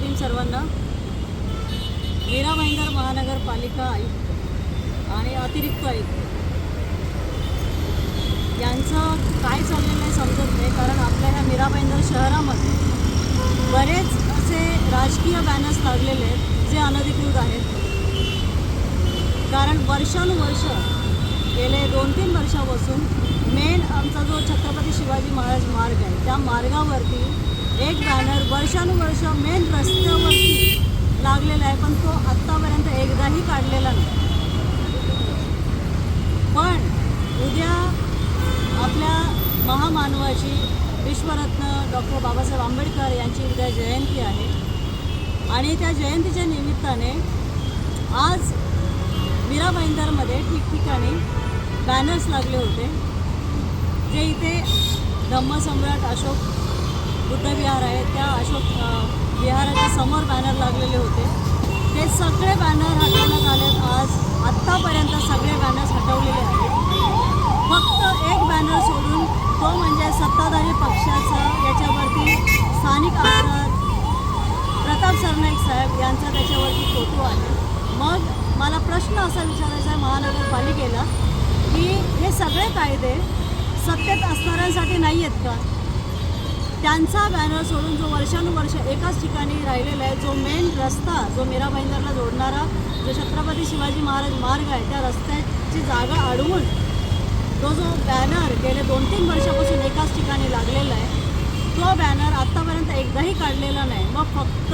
भीम सर्वांना मीरा भाईंदर महानगरपालिका आयुक्त आणि अतिरिक्त आयुक्त. यांचं काय चाललेलं आहे समजत नाही कारण आपल्या ह्या मीरा भाईंदर शहरामध्ये बरेच असे राजकीय बॅनर्स लागलेले आहेत जे अनधिकृत आहेत. कारण वर्षानुवर्ष गेले दोन तीन वर्षापासून मेन आमचा जो छत्रपती शिवाजी महाराज मार्ग आहे त्या मार्गावरती एक बॅनर वर्षानुवर्ष मेन रस्त्यावरती लागलेला आहे पण तो आत्तापर्यंत एकदाही काढलेला नाही. पण उद्या आपल्या महामानवाची विश्वरत्न डॉक्टर बाबासाहेब आंबेडकर यांची उद्या जयंती आहे. आणि त्या जयंतीच्या निमित्ताने आज मीरा भाईंदरमध्ये ठिकठिकाणी बॅनर्स लागले होते जे इथे धम्मसम्राट अशोक बुद्धविहार आहे त्या अशोक विहाराच्या समोर बॅनर लागलेले होते. ते सगळे बॅनर हटवण्यात आले आज आत्तापर्यंत सगळे बॅनर्स हटवलेले आहेत. फक्त एक बॅनर सोडून तो म्हणजे सत्ताधारी पक्षाचा याच्यावरती स्थानिक आमदार प्रताप सरनाईक साहेब यांचा त्याच्यावरती फोटो आहे. मग मला प्रश्न असा विचारायचा आहे महानगरपालिकेला की हे सगळे कायदे सत्तेत असणाऱ्यांसाठी नाही आहेत का? त्यांचा बॅनर सोडून जो वर्षानुवर्ष एकाच ठिकाणी राहिलेला आहे जो मेन रस्ता जो मीरा भाईंदरला जोडणारा जो छत्रपती शिवाजी महाराज मार्ग आहे त्या रस्त्याची जागा अडवून तो जो बॅनर गेले दोन तीन वर्षापासून एकाच ठिकाणी लागलेला आहे तो बॅनर आत्तापर्यंत एकदाही काढलेला नाही. मग फक्त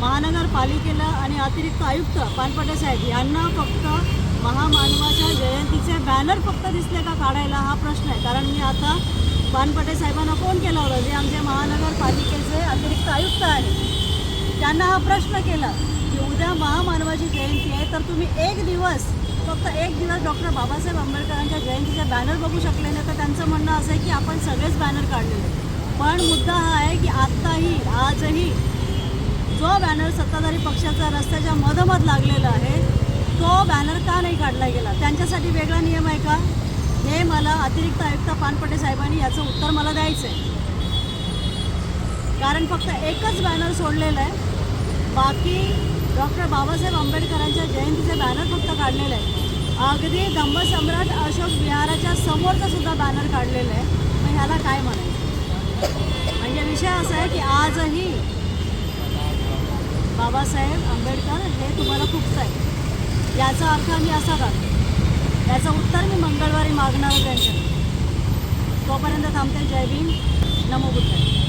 महानगरपालिकेला आणि अतिरिक्त आयुक्त पानपटे साहेब यांना फक्त महामानवाच्या जयंतीचे बॅनर फक्त दिसले का काढायला हा प्रश्न आहे. कारण मी आता पानपटे साहेबांना फोन केला होता. आमचे महानगरपालिकेचे अतिरिक्त आयुक्त आहेत. त्यांना हा प्रश्न केला की उद्या महामानवाची जयंती आहे तर तुम्ही एक दिवस फक्त एक दिवस डॉक्टर बाबासाहेब आंबेडकरांच्या जयंतीचे बॅनर बघू शकले नाही तर त्यांचं म्हणणं असं आहे की आपण सगळेच बॅनर काढलेले पण मुद्दा हा आहे की आत्ताही आजही जो बॅनर सत्ताधारी पक्षाचा रस्त्याच्या मधोमध लागलेला आहे तो बॅनर का नाही काढला गेला? त्यांच्यासाठी वेगळा नियम आहे का? हे मला अतिरिक्त आयुक्त पानपटे साहेबांनी याचं उत्तर मला द्यायचं आहे कारण फक्त एकच बॅनर सोडलेलं आहे. बाकी डॉक्टर बाबासाहेब आंबेडकरांच्या जयंतीचे बॅनर फक्त काढलेले आहे अगदी धम्मसम्राट अशोक विहाराच्या समोरचं सुद्धा बॅनर काढलेलं आहे. मग ह्याला काय म्हणायचं? म्हणजे विषय असा आहे की आजही बाबासाहेब आंबेडकर हे तुम्हाला खूपच आहे. याचा अर्थ मी असा काढतो याचं उत्तर मी मंगळवारी मागणार त्यांच्या तोपर्यंत थांबते. जय भीम. नमो बुद्धाय.